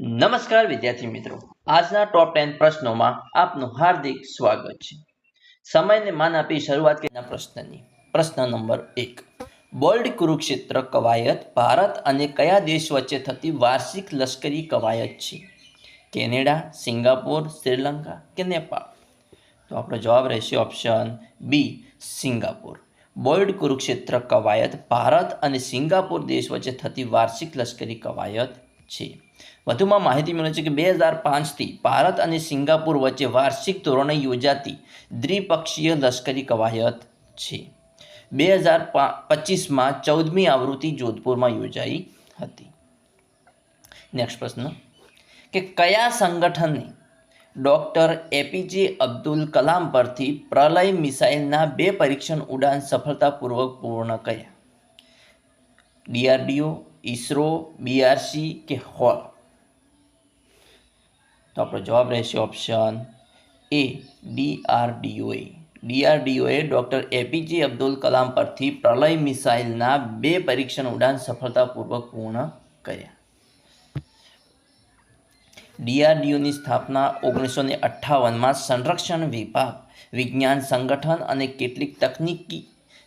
નમસ્કાર વિદ્યાર્થી મિત્રો. આજના ટોપ ટેન પ્રશ્નોમાં આપનું હાર્દિક સ્વાગત છે. સમયને માન આપી શરૂઆત કરીના પ્રશ્નની. પ્રશ્ન નંબર એક. બોલ્ડ કુરુક્ષેત્ર કવાયત ભારત અને કયા દેશ વચ્ચે થતી વાર્ષિક લશ્કરી કવાયત છે? કેનેડા, સિંગાપોર, શ્રીલંકા કે નેપાળ? તો આપણો જવાબ રહેશે option B Singapore. Bold Kurukshetra કવાયત ભારત અને સિંગાપોર દેશ વચ્ચે થતી વાર્ષિક લશ્કરી કવાયત છે. વધુમાં માહિતી મળે છે કે બે હજાર પાંચથી ભારત અને સિંગાપુર વચ્ચે વાર્ષિક ધોરણે યોજાતી દ્વિપક્ષીય લશ્કરી કવાયત છે. બે હજાર પચીસમાં ચૌદમી આવૃત્તિ જોધપુરમાં યોજાઈ હતી. નેક્સ્ટ પ્રશ્ન. કે કયા સંગઠને ડૉક્ટર એપીજે અબ્દુલ કલામ પરથી પ્રલય મિસાઇલના બે પરીક્ષણ ઉડાન સફળતાપૂર્વક પૂર્ણ કર્યા? ડીઆરડીઓ, ઈસરો, બીઆરસી કે હોલ? તો આપણો જવાબ રહેશે ઓપ્શન એ ડીઆરડીઓએ ડીઆરડીઓએ ડૉક્ટર એપીજે અબ્દુલ કલામ પરથી પ્રલય મિસાઇલના બે પરીક્ષણ ઉડાન સફળતાપૂર્વક પૂર્ણ કર્યા. ડીઆરડીઓની સ્થાપના ઓગણીસો ને અઠ્ઠાવનમાં સંરક્ષણ વિભાગ, વિજ્ઞાન સંગઠન અને કેટલીક તકનીકી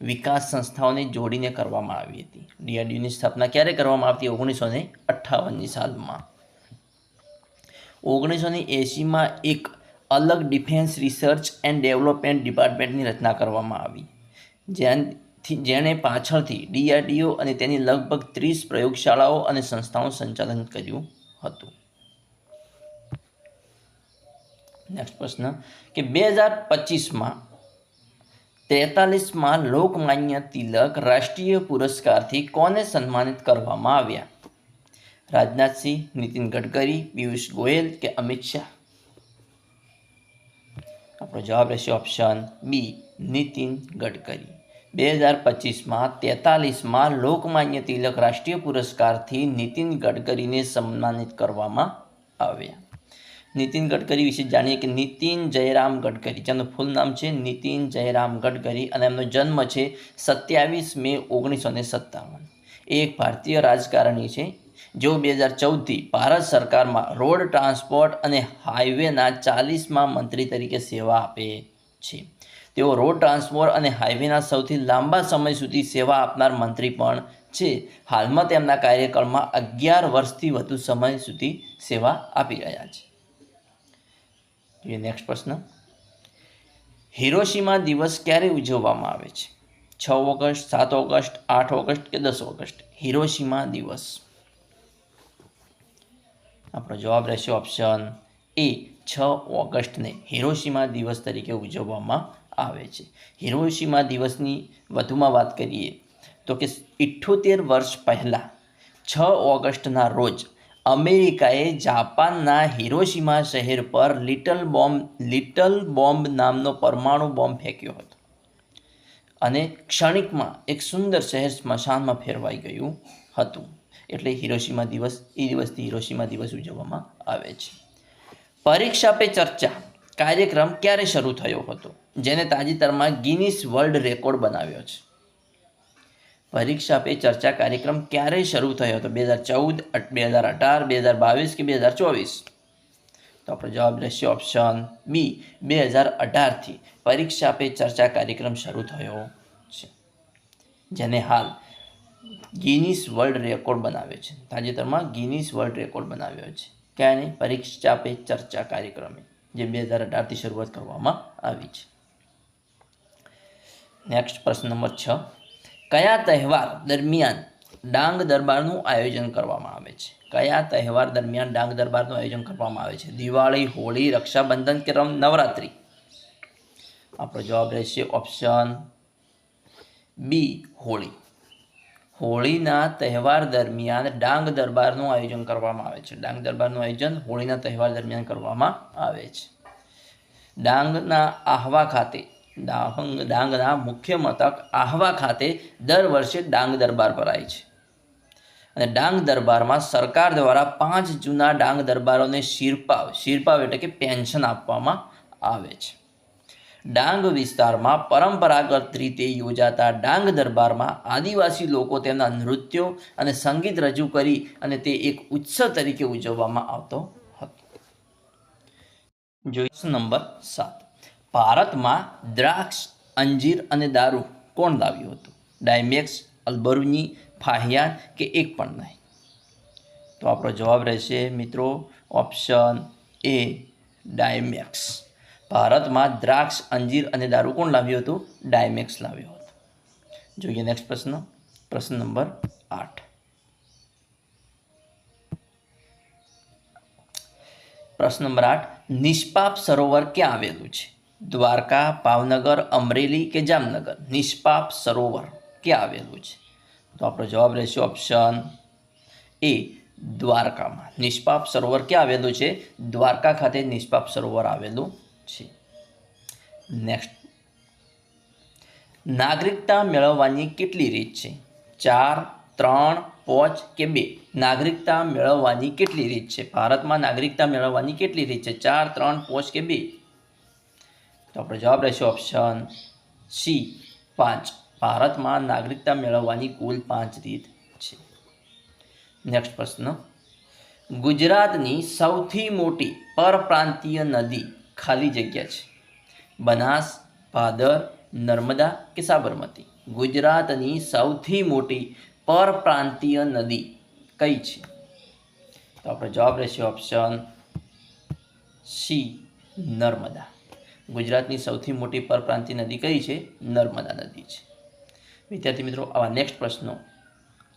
વિકાસ સંસ્થાઓને જોડીને કરવામાં આવી હતી. ડીઆરડીઓની સ્થાપના ક્યારે કરવામાં આવતી? ઓગણીસો ને અઠ્ઠાવનની સાલમાં. ઓગણીસો ને એંશીમાં એક અલગ ડિફેન્સ રિસર્ચ એન્ડ ડેવલપમેન્ટ ડિપાર્ટમેન્ટની રચના કરવામાં આવી. જેનથી, જેણે પાછળથી ડીઆરડીઓ અને તેની લગભગ ત્રીસ પ્રયોગશાળાઓ અને સંસ્થાઓનું સંચાલન કર્યું હતું. નેક્સ્ટ પ્રશ્ન, કે બે હજાર પચીસમાં તેતાલીસમાં લોકમાન્ય તિલક રાષ્ટ્રીય પુરસ્કારથી કોને સન્માનિત કરવામાં આવ્યા? રાજનાથસિંહ નીતિન ગડકરી, પિયુષ ગોયલ કે અમિત શાહ? આપણો જવાબ રહેશે ઓપ્શન બી નીતિન ગડકરી. બે હજાર પચીસમાં તેતાલીસમાં લોકમાન્ય તિલક રાષ્ટ્રીય પુરસ્કારથી નીતિન ગડકરીને સન્માનિત કરવામાં આવ્યા. નીતિન ગડકરી વિશે જાણીએ કે નીતિન જયરામ ગડકરી, જેનું ફૂલ નામ છે નીતિન જયરામ ગડકરી અને એમનો જન્મ છે સત્યાવીસ મે ઓગણીસો ને સત્તાવન. એ એક ભારતીય રાજકારણી છે જેઓ બે હજાર ચૌદથી ભારત સરકારમાં રોડ ટ્રાન્સપોર્ટ અને હાઈવેના ચાલીસમાં મંત્રી તરીકે સેવા આપે છે. તેઓ રોડ ટ્રાન્સપોર્ટ અને હાઈવેના સૌથી લાંબા સમય સુધી સેવા આપનાર મંત્રી પણ છે. હાલમાં તેમના કાર્યકાળમાં અગિયાર વર્ષથી વધુ સમય સુધી સેવા આપી રહ્યા છે. નેક્સ્ટ પ્રશ્ન. હિરોશીમા દિવસ ક્યારે ઉજવવામાં આવે છે? છ ઓગસ્ટ, સાત ઓગસ્ટ, આઠ ઓગસ્ટ કે દસ ઓગસ્ટ? હિરોશીમા દિવસ. આપણો જવાબ રહેશે ઓપ્શન એ છ ઓગસ્ટને હિરોશીમા દિવસ તરીકે ઉજવવામાં આવે છે. હિરોશીમા દિવસની વધુમાં વાત કરીએ તો કે ઇઠ્ઠોતેર વર્ષ પહેલાં છ ઓગસ્ટના રોજ અમેરિકાએ જાપાનના હિરોશીમા શહેર પર લિટલ બોમ્બ લિટલ બોમ્બ નામનો પરમાણુ બોમ્બ ફેંક્યો હતો. અને ક્ષણિકમાં એક સુંદર શહેર સ્મશાનમાં ફેરવાઈ ગયું હતું. એટલે હિરોશીમા દિવસ એ દિવસથી હિરોશીમા દિવસ ઉજવવામાં આવે છે. પરીક્ષા પે ચર્ચા. કાર્યક્રમ ક્યારે શરૂ થયો હતો? જેને તાજેતરમાં ગિનિસ વર્લ્ડ રેકોર્ડ બનાવ્યો છે. પરીક્ષા પે ચર્ચા કાર્યક્રમ ક્યારે શરૂ થયો હતો? બે હજાર ચૌદ બે હજાર અઢાર, બે હજાર બાવીસ કે બે હજાર ચોવીસ? તો આપણો જવાબ રહેશે ઓપ્શન બી, બે હજાર અઢારથી પરીક્ષા પે ચર્ચા કાર્યક્રમ શરૂ થયો છે. જેને હાલ ગિનિસ વર્લ્ડ રેકોર્ડ બનાવ્યો છે. તાજેતરમાં ગિનિસ વર્લ્ડ રેકોર્ડ બનાવ્યો છે. ક્યાંને પરીક્ષા પે ચર્ચા કાર્યક્રમે, જે બે હજાર અઢારથી શરૂઆત કરવામાં આવી છે. નેક્સ્ટ પ્રશ્ન નંબર છ. કયા તહેવાર દરમિયાન ડાંગ દરબારનું આયોજન કરવામાં આવે છે? કયા તહેવાર દરમિયાન ડાંગ દરબારનું આયોજન કરવામાં આવે છે? દિવાળી, હોળી, રક્ષાબંધન કે રમ, નવરાત્રિ? આપણો જવાબ રહેશે ઓપ્શન બી, હોળી. હોળીના તહેવાર દરમિયાન ડાંગ દરબારનું આયોજન કરવામાં આવે છે. ડાંગ દરબારનું આયોજન હોળીના તહેવાર દરમિયાન કરવામાં આવે છે. ડાંગના આહવા ખાતે ડાંગ ડાંગના મુખ્ય મથક આહવા ખાતે દર વર્ષે ડાંગ દરબાર ભરાય છે. અને ડાંગ દરબારમાં સરકાર દ્વારા પાંચ જૂના ડાંગ દરબારોને શિરપાવ શિરપાવ એટલે કે પેન્શન આપવામાં આવે છે. ડાંગ વિસ્તારમાં પરંપરાગત રીતે યોજાતા ડાંગ દરબારમાં આદિવાસી લોકો તેમના નૃત્યો અને સંગીત રજૂ કરી અને તે એક ઉત્સવ તરીકે ઉજવવામાં આવતો હતો. જોઈશ નંબર સાત. ભારતમાં દ્રાક્ષ, અંજીર અને દારૂ કોણ લાવ્યું હતું? ડાયમેક્સ, અલ્બરુની, ફાહિયાન કે એક પણ નહીં? તો આપણો જવાબ રહેશે મિત્રો ઓપ્શન એ ડાયમેક્સ. ભારતમાં દ્રાક્ષ, અંજીર અને દારૂ કોણ લાવ્યું હતું? ડાયમેક્સ લાવ્યો હતો. જોઈએ નેક્સ્ટ પ્રશ્ન. પ્રશ્ન નંબર આઠ. પ્રશ્ન નંબર આઠ. નિષ્પાપ સરોવર ક્યાં આવેલું છે? દ્વારકા, ભાવનગર, અમરેલી કે જામનગર? નિષ્પાપ સરોવર ક્યાં આવેલું છે? તો આપણો જવાબ રહેશે ઓપ્શન એ દ્વારકામાં. નિષ્પાપ સરોવર ક્યાં આવેલું છે? દ્વારકા ખાતે નિષ્પાપ સરોવર આવેલું છે. નેક્સ્ટ નાગરિકતા મેળવવાની કેટલી રીત છે? ચાર, ત્રણ, પાંચ કે બે? નાગરિકતા મેળવવાની કેટલી રીત છે? ભારતમાં નાગરિકતા મેળવવાની કેટલી રીત છે? ચાર, ત્રણ, પાંચ કે બે? તો આપણો જવાબ રહેશે ઓપ્શન સી પાંચ. ભારતમાં નાગરિકતા મેળવવાની કુલ પાંચ રીત છે. નેક્સ્ટ પ્રશ્ન. ગુજરાતની સૌથી મોટી પરપ્રાંતીય નદી ખાલી જગ્યા છે. બનાસ, ભાદર, નર્મદા કે સાબરમતી. ગુજરાતની સૌથી મોટી પરપ્રાંતીય નદી કઈ છે? તો આપણો જવાબ રહેશે ઓપ્શન સી નર્મદા. ગુજરાતની સૌથી મોટી પરપ્રાંતીય નદી કઈ છે? નર્મદા નદી છે. વિદ્યાર્થી મિત્રો, આવા નેક્સ્ટ પ્રશ્નો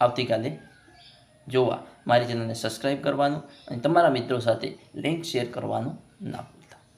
આવતીકાલે જોવા. મારી ચેનલને સબસ્ક્રાઈબ કરવાનું અને તમારા મિત્રો સાથે લિંક શેર કરવાનું ના